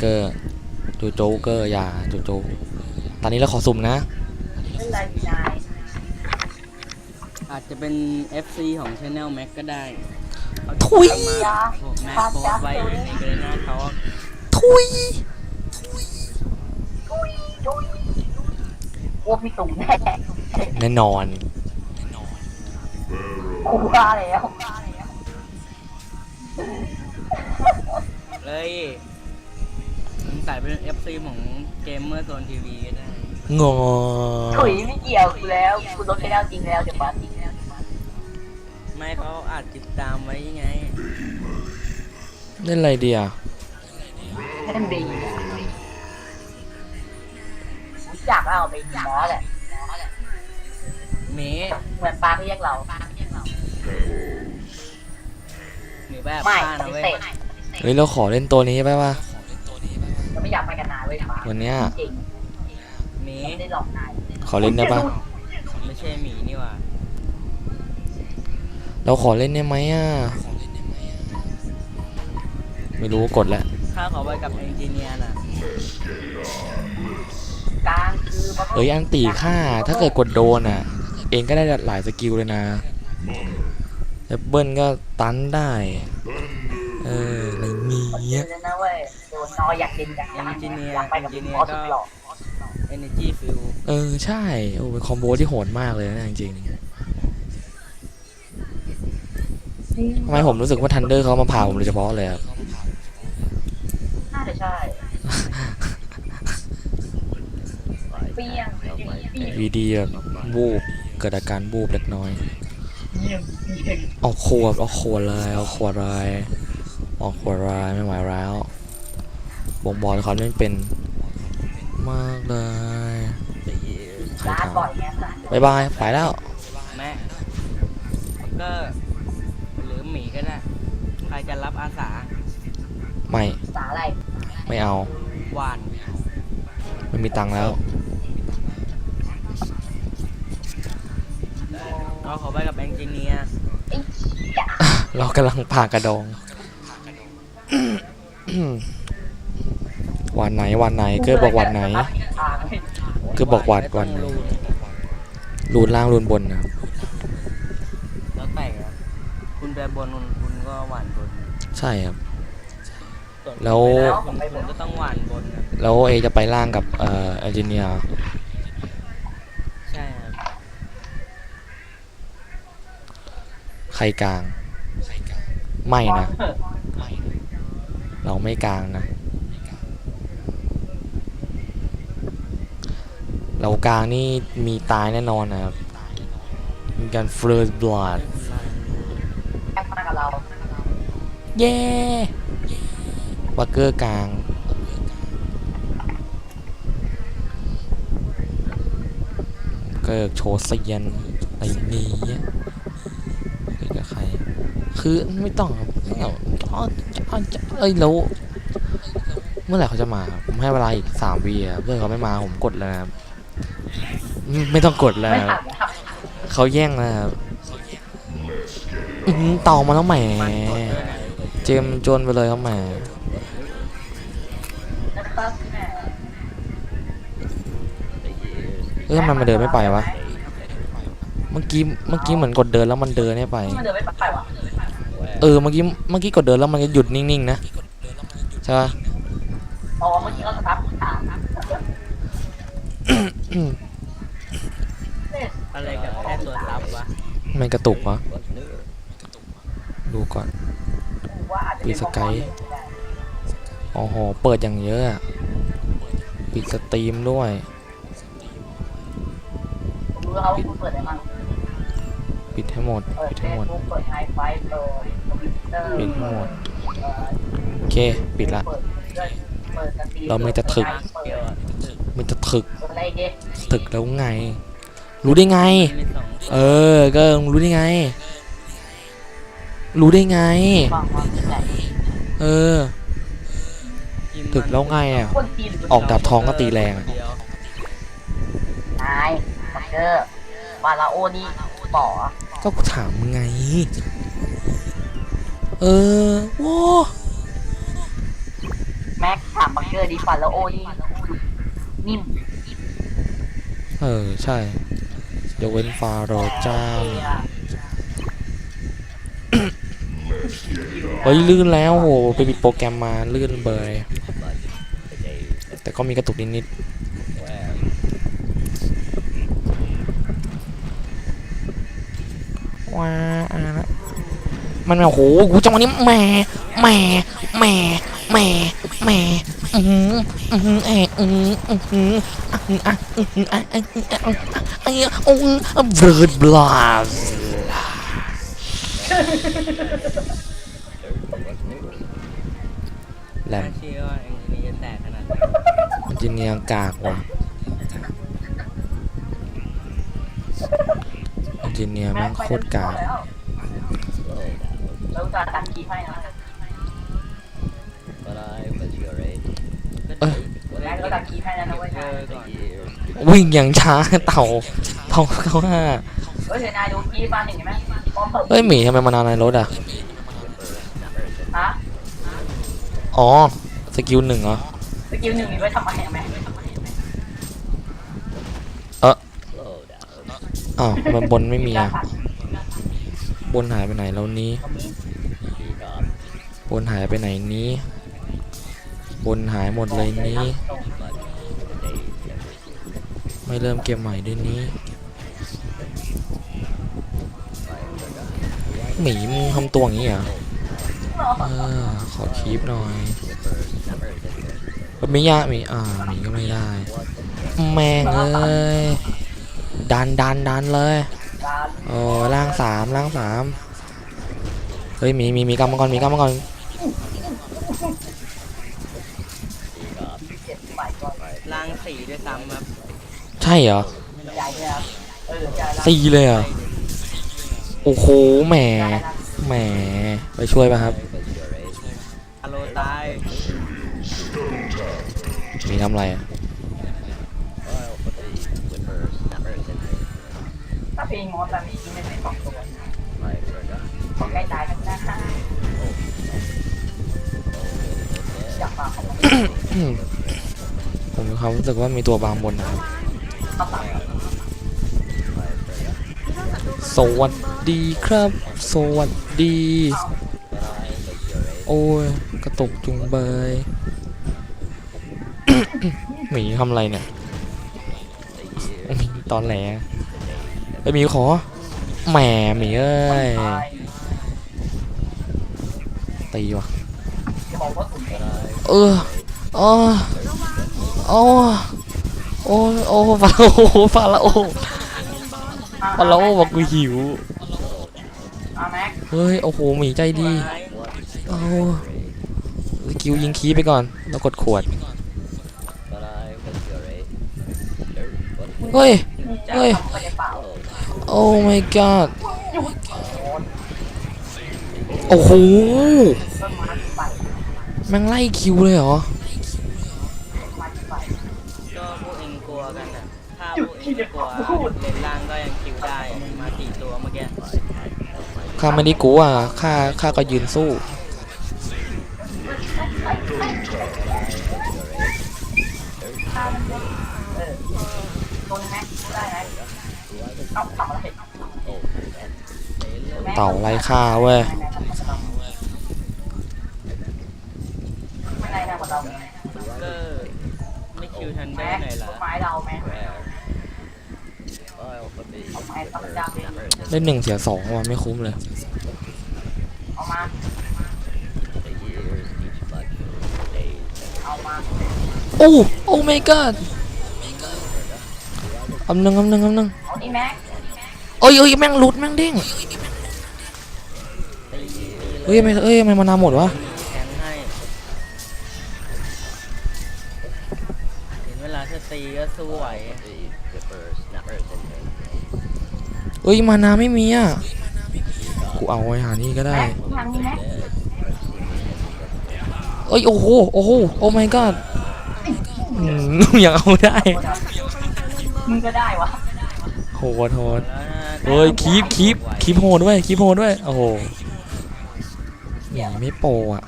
เกอร์จูโจ๊กเกอร์อย่าจูโจ๊กตอนนี้เราขอสุ่มนะเป็นไรดีนายอาจจะเป็น FC ของ Channel Mac ก็ได้ทุยมาแม็กโพสต์ไว้ในเกรนาเขาทุยอ้วกพี่ตุ่มแน่แน่นอน กูว่าแล้วเลย มึงใส่เป็น FC ของเกมเมอร์โซนทีวีก็ได้งอถุยไม่เกี่ยวกูแล้วกูลดไปแล้วจริงแล้วเดี๋ยวมาจริงแล้วไม่เขาอาจติดตามไว้ไงเล่นอะไรดีอะแค่นั้นดีรู้จักเอาไปหมอแหละหมีเหมือนปลาที่เรียกเราหมีแบบไม่บ้าปนะฏิเว้ยเสธเฮ้ยเราขอเล่นตัวนี้ไปป่ะ เราไม่อยากไปกันนานเว้ยปลาวันเนี้ยจริงหมีไม่ได้หลอกนายขอเล่นได้ป่ะไม่ใช่หมีนี่หว่าเราขอเล่นได้ไหมอะไม่รู้กดแล้วข้าขอไปกับเอนจิเนียร์น่ะกลางคือมันก็เอ้ยอันตีค่าถ้าเกิดกดโดนอะ เองก็ได้หลายสกิลเลยนะแอปเปิลก็ตันได้ เอออะไรเงี้ยเลย นะเว้ยโดนนออยากกินอยากเอนจิเนียร์อยากไปเอนกับจิพี่เนีหยมอร์สุก็ดหล่อ Energy Fill เออใช่โอ้เป็นคอมโบที่โหดมากเลยนะจริงๆทำไมผมรู้สึกว่าทันเดอร์เขามาผ่าผมโดยเฉพาะเลยครับน่าจะใช่เปี้ยงเปี้ยงวีดีแบบบูบเกิดอาการบูบเล็กน้อยเยี่ยมเยี่ยมเอาขวดเอาขวดเลยเอาขวดเลยเอาขวดเลยไม่ไหวแล้ว บ่งบอกเลยเขาเล่นเป็นมากเลยใครร้านทบ่อยไงำบายบายไปแล้ว แม่ก็ หรือหมีก็ได้ ใครจะรับอาสาไม่สาอะไรไม่เอาหวานไม่มีตังค์แล้ว ก็ขอไปกับเอนจิเนียร์ไอ้เหี้ยเรากำลังผ่ากระดอง วันไหนวันไหนเกอร์บอกวันไหนเกอร์บอกวันวันไหนรูนล่างรูนบนนะครับแล้วแต่ครับคุณไปบนคุณคุณก็หวานบนใช่ครับส่นแล้วคุณไปคุณก็ต้องหวานบนนะแล้วเอจะไปล่างกับเอ่อเอนจิเนียร์ใช่ครับใครกลาง ไม่นะ เราไม่กลางนะ เรากลางนี่มีตายแน่นอนนะครับ มีการ first blood แอปมากับเย้บักเกอร์กลางเกิดโชว์เซียนอะไรนี้เกิดกับใคร คือไม่ต้องไม่เอาอ้ออ้อเอ้ยแล้วเมื่อไหร่เขาจะมา ผมให้เวลาอีกสามวีอะเพื่อนเขาไม่มาผมกดแล้วนะครับ ไม่ไม่ต้องกดแล้ว ไม่คหัรับกหักเขาแย่งนะครับอื้อหือเต่ามาแล้วแหม เจมส์จนไปเลยครับแหมนะครับแหมเอ้ยทำไมมันเดินไม่ไปวะ เมื่อกี้เมื่อกี้เหมือนกดเดินแล้วมันเดินไม่ไป มันเดินไม่ไปวะเออเมื่อกี้เมื่อกี้กดเดินแล้วมันก็หยุดนิ่งๆนะใช่ปะ อ๋อเมื่อกี้เราสตาร์ทถาม อะไรกับแค่ตัวซับวะมันกระตุกวะดูก่อนว่าอาจจะปีสกายโอ้โห เปิดอย่างเยอะอะปิดสตรีมด้วยผมรู้เขาเปิดอะไรบ้างปิดให้หมดเปิดปิดเฟให้ซหมดบุ๊กเปิดไฮไฟเปิดคอมพิวเตอร์ปิดให้หมดเอ่อโอเค ปิดละเปิดเปิดสตรีเราไม่จะถึก เปิดเดียวอะมันจะถึกเปิดอะไรอีกดิถึกแล้วไง รู้ได้ไงมีสองเออ ก็รู้ได้ไง รู้ได้ไงฟังว่าไหนเออทีมถึกแล้วไงอะ คนจีนหรือออกดาบทองก็ตีแรงอะเดียวนายบักเกอร์วาลาโอนี่ป๋อก็กูถามมึงไง เออโว้แม็กถามบังเกอร์ดีฟันแล้วโอ้นี่ นิ่มเออ ใช่ยกเว้นฟาโรห์จ้าเฮ้ยลื่นแล้วโหไปปิดโปรแกรมมาลื่นเบยแต่ก็มีกระตุกนิดๆว้าอะนะมันแบบโหกูจังหวะนี้แหม่แหม่แหม่แหม่แหม่อือหืออือหือ เอะอือหืออือหืออะอืออะอือหืออะอะอืออะอะอะอะอืออะเบิร์ดบลาสแหลน่ามเชื่อว่าเอ็นจิเนียร์จะแตกขนาดนั้นจิเนียกากว่ะจิเนียแม่งโคตรกากแล้วจะตัดกีให้นะ ก็ เอ้ย แม็ กก็ตัดกีให้แล้วนะเว้ยเจนายอก่อนวิ่งอย่างช้าเต่าเต่าเขาห้าเฮ้ยเดี๋ยวนายดูกีบ้านเห็นไหมพร้อมเปิดเฮ้ยหมีทำไมมานานในรถอะ ฮะอ๋อ สกิลหนึ่งเหรอ สกิลหนึ่งมีไว้ทำไมอะแม็กอ้าวมันบนไม่มีอะ บนหายไปไหนแล้วนี้ บนหายไปไหนนี้ บนหายหมดเลยนี้ ไม่เริ่มเกมใหม่ด้วยนี้หมีมึงทำตัวอย่างนี้เหรอขอคีปหน่อยไม่ยากมีอ่าหมีก็ไม่ได้ แม่งเอ้ย ดันดันดันเลย โอ้ล่างสามล่างสามเฮ้ยหมีหมีหมีกำมังกรหมีกำมังกร เจ็บใหม่ก่อน ล่าง สีด้วยซ้ำครับใช่เหรอใหญ่เลยครับเออใหญ่แล้วสี่เลยเหรอโอ้โหแหมแหมไปช่วยป่ะครับอโลตายหมีทำอะไรอะถ้าเพลงมอสแบบนี้ไม่ได้สองตัวของใกล้ตายกันนะฮะอยากฟังเขาบอก ผมมีความรู้สึกว่ามีตัวบางบนนะครับ สวัสดีครับ สวัสดี โอ้ย กระตุกจุงเบย หมีทำอะไรเนี่ย ตอนแหลไอหมีขอ แหมหมีเอ้ย ตีว่ะจะบอเอออ โอ้โอ้โอ้ฟาราโอฟาราโอฟาราโอบอกกูหิวอาแม็กเฮ้ยโอ้โหหมีใจดีไว้เอาสกิลยิงคีย์ไปก่อนแล้วกดขวดเฮ้ยจะเฮ้ยทำไปในเปล่าโอ้ my god โอ้โหต้นไม้ไปแม่งไล่คิวเลยเหรอ ข้าไม่ได้กลัวข้าข้าก็ยืนสู้ตัวนึงแม็กได้ไหมเอาทำอะไรเต่าไล่ฆ่าเว้ยไม่ได้นะของเราก็ไม่คิวทันเดอแม็ร์กหน่อยเหรอไม้เราแม็กเอาไม้ธรรมดาไปได้หนึ่งเสียสองว่ะไม่คุ้มเลยเอามาเอามาโอ้โอ้ my god อำนึงอำนึงอำนึงเอานี่แม็กเอ้ยเอ้ยแม่งหลุดแม่งเด้งตีตีเลเฮ้ยยทำไม่เอ้ยทำไมมานาวหมดวะแทงให้ถึงเวลาถ้าตีก็สู้ไหว เอ้ยมานาไม่มีอะกูเอาไว้หานี่ก็ได้แม็กทางนี้แม็กเอ้ยโอ้โหโอ้โหโอ้ my god อืมยังเอาได้มึงก็ได้วะโหดโหดแล้วนะเฮ้ยคีบคีบคีบโหดด้วยคีบโหดด้วยโอ้โหหนีไม่โปรอะ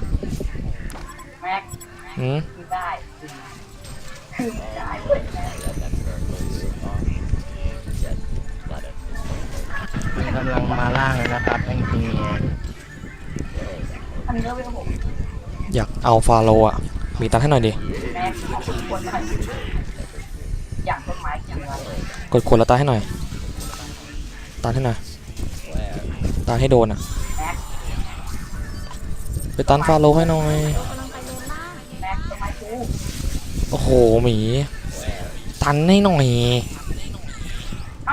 แม็กอืมคือได้คือได้ กำลังมาล่างแล้วนะครับแองจีเนียอันนี้ก็เป็นผมอยากเอาฟาโรห์อะ มีตังค์ให้หน่อยดิ กดขวดแล้วตาให้หน่อย ตาให้หน่อย ตาให้โดนอะ ไปตันฟาโรห์ให้หน่อย โอ้โหหมี ตันให้หน่อย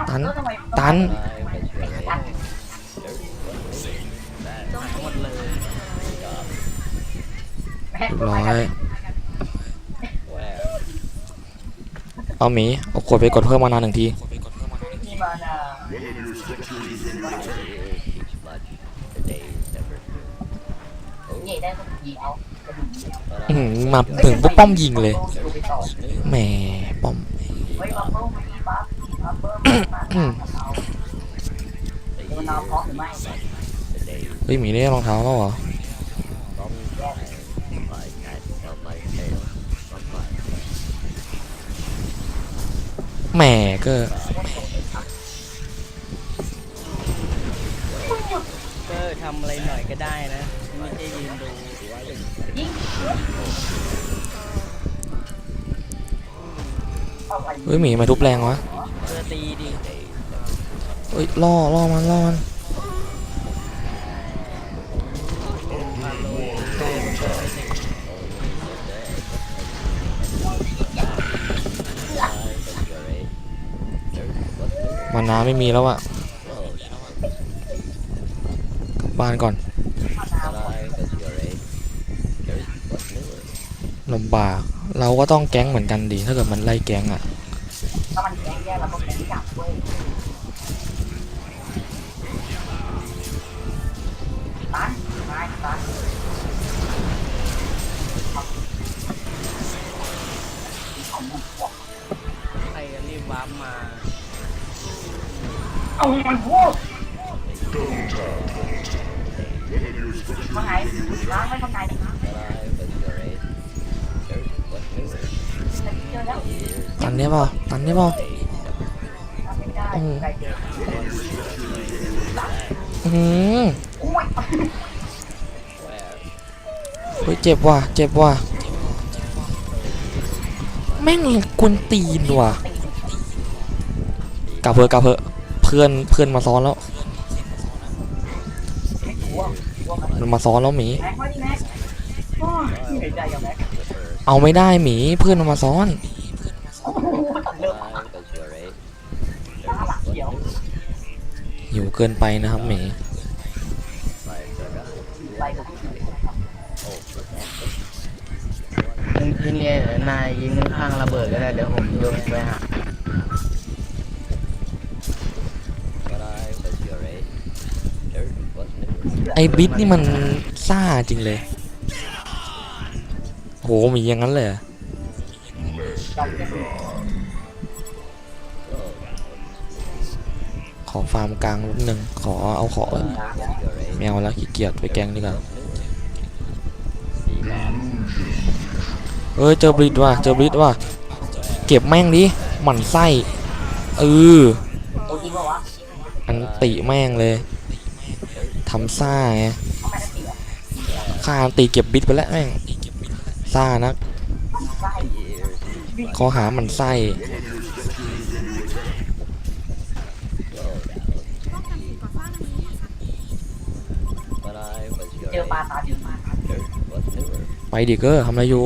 ตัน ตัน เรียบต้นร้อย เอาหมีเอาขวดไปกดเพิ่มมานานหนึ่งที มีมานาใหญ่ได้ก็ยิงเดียวอื้อหือมาถึงปุ๊บป้อมยิงเลย แหมป้อม เฮ้ยบัฟเฟิลไม่มีบัฟบัฟเฟิลไม่มีบัฟเอาโดนเอาเพราะหรือไม่ เฮ้ยหมีได้รองเท้าแล้วเหรอ แหมก็ก็ทำอะไรหน่อยก็ได้นะไม่ใช่ยืนดูยิงเอาไปเฮ้ยหมีมาทุบแรงวะเพื่อตีดิเฮ้ยล่อล่อมันล่อมัน น้าไม่มีแล้วอะกลับบ้านก่อนลำบาก เราก็ต้องแก๊งเหมือนกันดี ถ้าเกิดมันไล่แก๊งอะ เอามันพูดมาไงล้างไว้ข้างในนะเจอแล้วตันได้เปล่าตันได้เปล่าทำไม่ได้ใครเจออื้อหือโอ้ยเฮ้ยเจ็บว่ะเจ็บว่ะแม่งกวนตีนว่ะกลับเพอะกลับเพอะ พื่อนเพื่อนมาซ้อนแล้ว มันมาซ้อนแล้วหมี เอาไม่ได้หมีเพื่อนมาซ้อนอ้โหเริ่เกินไปนะครับหมีไปกับพี่แองเนียเดี๋ยนายยิงข้างระเบิดก็ได้เดี๋ยวผมโยนไปหา อ้บิ๊ดนี่มันซ่าจริงเลย โหมีอย่างนั้นเลยขอฟาร์มกลางนิดนึงขอเอาขอแมวแล้วขี้เกียจไปแกงดีกว่าเอ้ยเจอบริดว่ะเจอบริดว่ะเก็บแม่งดิหมั่นไส้เออโอ้จริงปะวะอันติแม่งเลย ทำซ่าไงเอาแม่ตีอะฆ่าอันติเก็บบิดไปแล้วแม่งซ่านักใช่ข้อหามันไส้เจอปลาตาดีมากไปดิเกอร์ทำอะไรอยู่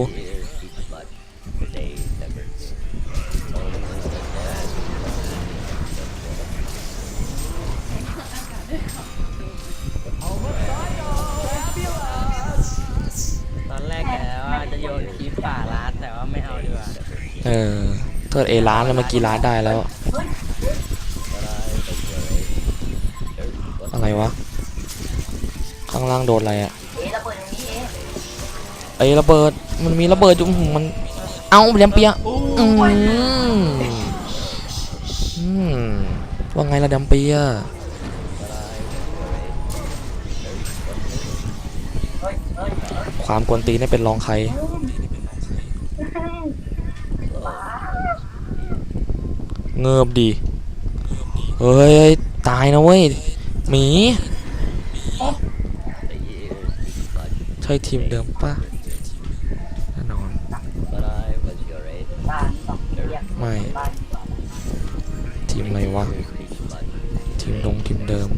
เกิดเอร้านแล้วเมื่อกี้ร้านได้แล้ว อะไรวะ ข้างล่างโดนอะไรอะไอ้ระเบิดมันมีระเบิดจุ่มมัน เอาเลียมเปียอืมอืมว่าไงละดัมเปียความกวนตีนนี่เป็นรองใคร เงือบดีเฮ้ยตายนะเว้ยหมีใช่ทีมเดิมปะแน่นอนไม่ทีมอะไรวะทีมดงทีมเดิม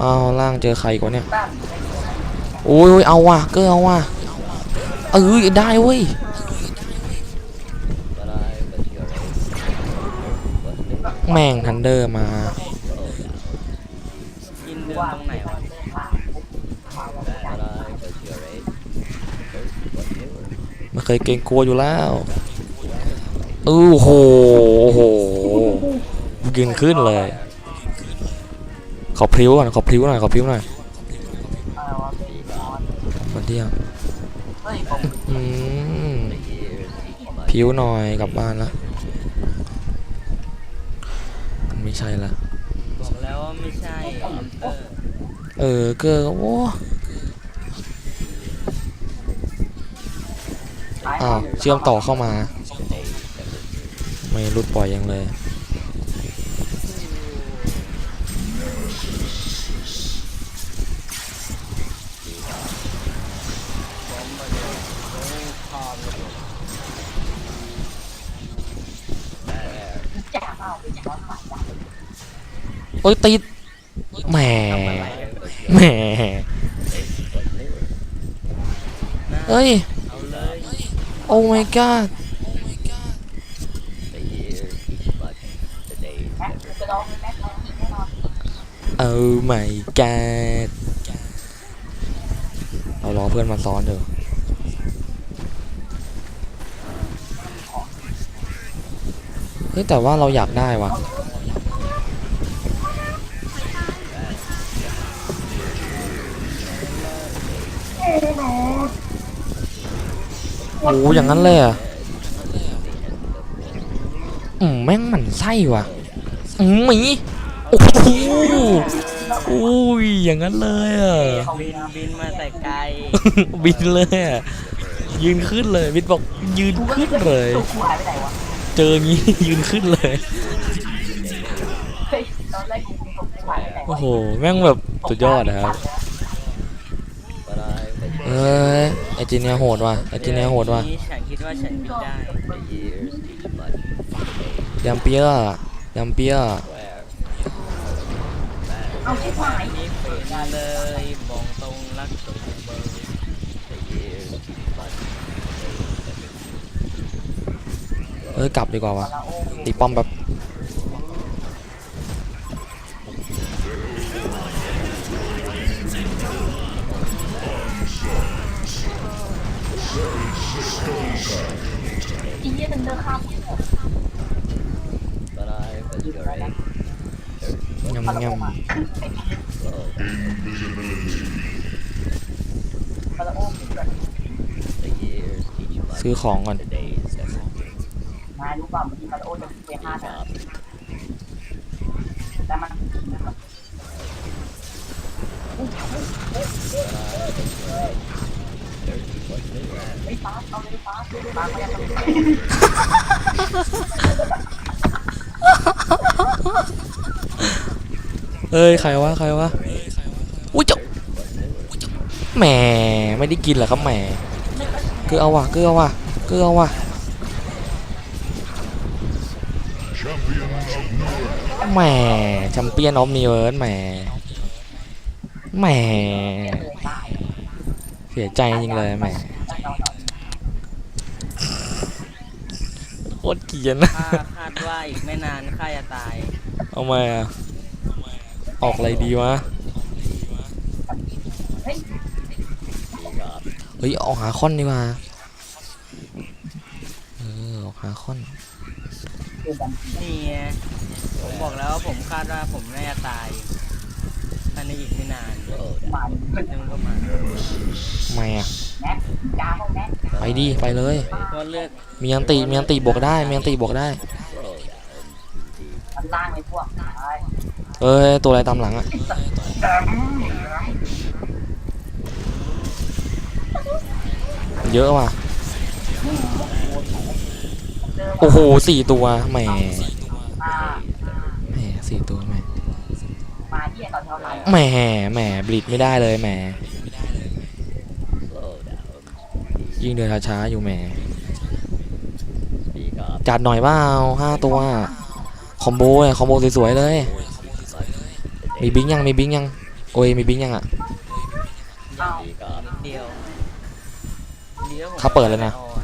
อ้าวล่างเจอใครกว่าเนี่ยโอ้ยโอ้ยเอาว่ะเกอเอาว่ะเออได้เว้ย แม่งทันเดอร์มายินเดินตรงไหนวะ ไม่เคยเกรงกลัวอยู่แล้วโอ้โหโอ้โหยืนขึ้นเลย ขอพริ้วก่อนขอพริ้วหน่อยขอพริ้วหน่อยว่าเป็นเที่ยงเฮ้ยผมอืมพริ้วหน่อยกลับบ้านละมันไม่ ใช่ละบอกแล้วว่าไม่ใช่เออเออเกอร์ก็โอ้อ้าวเชื่อมต่อเข้ามา ไม่รุดปล่อยยังเลย ผมมาเลยโอ้พอมเลย จ่าเอาเป็นนอนหลับ โอ้ยติดแหมแหมเอ้ย โอ้ my god oh my god เอองอีกแน่นอนโอ้ my god เรารอเพื่อนมาซ้อนเถอะเฮ้ยแต่ว่าเราอยากได้ว่ะ โอ้โหอย่างนั้นเลยอะอืมแม่งหมันไส้ว่ะอืมหมีโอ้โหอุ้ยอย่างนั้นเลยอะบินบินมาแต่ไกลบินเลยอะยืนขึ้นเลยบิดบอกยืนขึ้นเลยตัวกูหายไปไหนวะเจองี้ยืนขึ้นเลยเฮ้ยตอนแรกกูกูกูหายไปไหนโอ้วะโห แม่งแบบสุดยอดนะครับ But I was เอ้ยไอจีเนียโหดว่ะไอจีเนียโหดว่ะนี้ฉันคิดว่าฉันบินได้ The years each month, ยำเปียร์ยำเปียร์ where เอาชิบหายนี่เป็นเลยบอกตรงรักตรงเบอร์ The years each month, เอ้ยกลับดีกว่าวะตีป้อมแบบ อีเหี้ยมันเดินข้าม But I was your aide. ยำยำคาราโอ้คือแบบ The years each month, ซื้อของก่อน the days that นายรู้ป่ะบางทีคาราโอ้จะเป็นห้าดาวแต่มันไอ้ฟ้าเอาเลยฟ้าฟ้า เอ้ย ใครวะ ใครวะ อุ้ยเจ้าแหม ไม่ได้กินเหรอครับแหมเกือเอาว่ะเกือเอาว่ะเกือเอาว่ะแหมแชมเปี้ยนออฟนิเวิร์สแหมแหม เสียใจจริงเลยแหมโคตรเกลียนนะข้าคาดว่าอีกไม่นานข้าจะตาย เอามาอะออกอะไรดีวะเฮ้ยออกหาคอนดีกว่าเออออกหาคอนนี่ไงผมบอกแล้วว่าผมคาดว่าผมน่าจะตายภายในอีกไม่นานมันมันก็มาทำ ไมอะแม็กจ้าเขาแม็กไปดิไปเลยเพราะเลือกมีอันติมีอันติบวกได้มีอันติบวกได้มันล่างเลยพวกตายเอ้ยตัวอะไรตามหลังอะเยอะว่ะเดินโอ้โหสี่ตัวแหมมาแหมสี่ตัวแหมมาที่ตอนเท่าไหร่ แหมแหมบลิดไม่ได้เลยแหม ยิ่งเดินช้าๆอยู่แหมจัดหน่อยเปล่าห้าตัวคอมโบเนี่ยคอมโบสวยๆเลย มีบิงยังมีบิงยังโอ้ยมีบิงยังอะเอานิดเดียวดีแล้วผมเขาเปิดแล้วนะ อาอ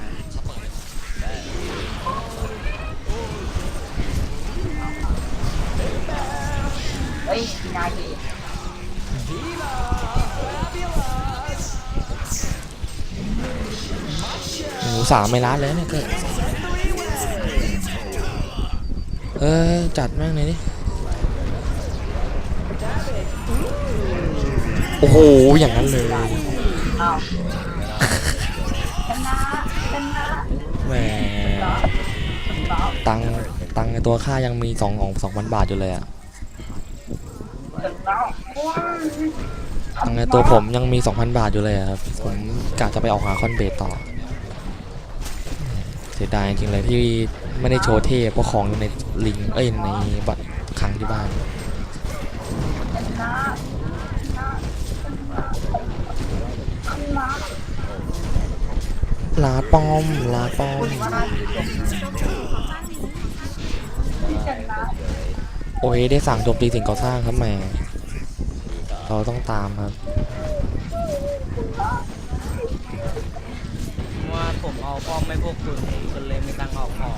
เฮ้ยนายดี หมูสามไม่ร้านเลยเนี่ยเกิดเออจัดแม่งเลยดิโอ้โห อย่างนั้นเลยเอาชนะชนะแหมต่อตังค์ตังค์ในตัวค่ายังมีสองของสองพันบาทอยู่เลยอะถึงแล้วว้าวตังค์ในตัวผมยังมีสองพันบาทอยู่เลยอะครับ ผมกะจะไปออกหาคอนเบตต่อเสียดายจริงเลยที่ไม่ได้โชว์เทพเพราะของอยู่ในลิงเอ้ยในบัตรครั้งที่บ้านลาป้อมลาป้อมโอ้ยได้สั่งโจมตีสิ่งก่อสร้างครับแม่เราต้องตามครับ ว่าผม เอาป้อมไม่พวกคุณคุณเลยไม่ตั้งค์ออกของ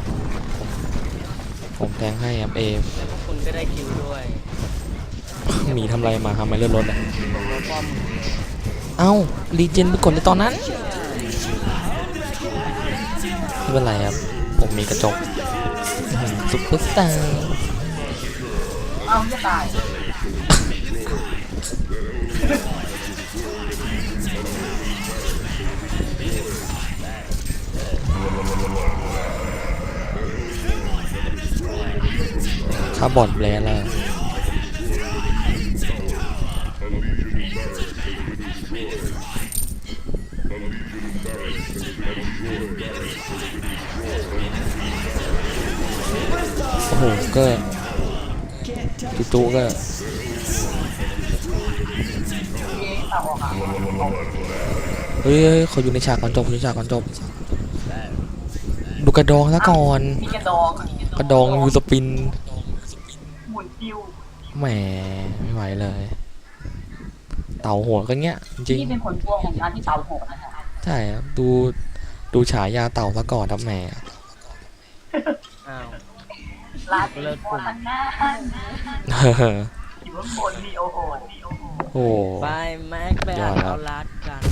ผมแทงให้ครับเอแล้วพวกคุณก็ได้คิวด้วยหมีทำอะไรมาทำไมเลื่อนรถอะผมเอาป้อมเอ้ารีเจนไปกดในตอนนั้นไม่เป็นไรครับ ผมมีกระจกอื้อหือซุปเปอร์สตาร์เอาจะตาย ค่าบอดแบรนด์แล้วโอ้โหเก็จุจุก็เย้เอาออกอะเฮ้ยเฮ้ยเขาอยู่ในฉากก่อนจบอยู่ในฉากก่อนจบ ดูกระดองซะก่อนมีกระดองอะกระดองยูสปินหมุ นติ้วแหมไม่ไหวเลย เต่าหัวก็เงี้ย จริงนี่เป็นผลพวงของการที่เตาโหดนะฮะๆใช่ครับดูดูฉายาเต่าซะก่อนครับแหมอ้าว ลาตีโมทันหน้าอยู่ข้างบนมีโอโหโอ้โหไปแม็กไปยออ่าดนครับเอาลัดกัน